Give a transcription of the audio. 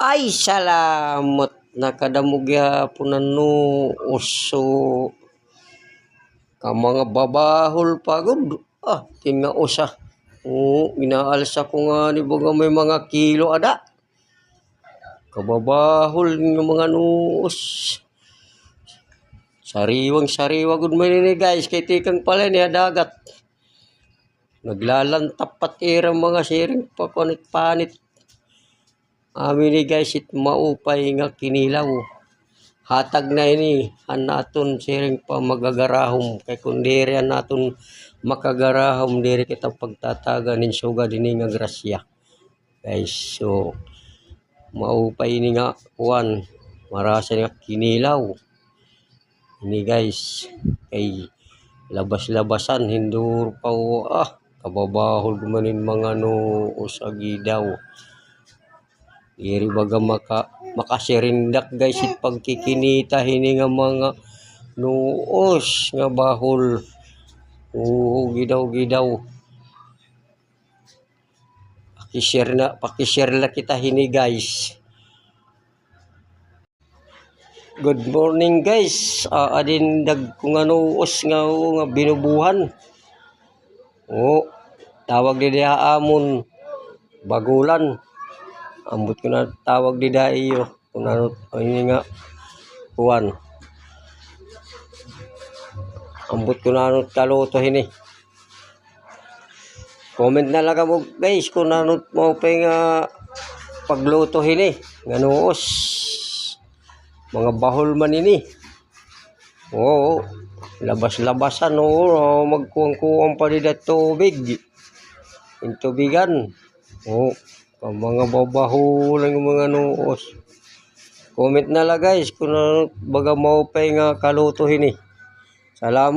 Ay, salamat. Nakadamugya po na no uso. Ka mga babahol pagod. Ah, tinga usa. Oo, inaalsa ko nga ni baga may mga kilo ada. Kababahol ng mga nuos. Sariwang sariwa gud man ni guys kay tikang pala niya dagat. Naglalantap patira mga siring pakunit panit. Amin ni guys it maupay nga kinilaw. Hatag na ini anaton siring pa magagarahom kay kundiri naton makagarahom diri kita pagtataga nin suga dinhi nga grasya. Guys, so maupay ini nga kuan marasa nga kinilaw. Ini guys kay labas-labasan hindur pa ah kababahol gumanin mga no usagi daw. Iri baga maka makasirindak guys it pagkikinita hini nga mga nuos nga bahol. Oo, gidaw gidaw. Pakishare na, pakishare na kita hini guys. Good morning guys. Ah, adin dag kung ano us nga nga binubuhan. Oo. Tawag di diha amon bagulan. Ambot ko na tawag di diha iyo. Kung ano ini nga kuwan. Ambot ko na ano kaluto hini. Comment na lang mo guys kung ano mo pa nga pagluto hini. Nga nuos. Mga bahol man ini. Oo. Labas-labasan oo. Magkuwang-kuwang pa na tubig. Yung tubigan. Oo. Ang mga babahol ang mga nuos. Comment na lang guys kung ano baga mo pa nga kaluto hini. Salamat.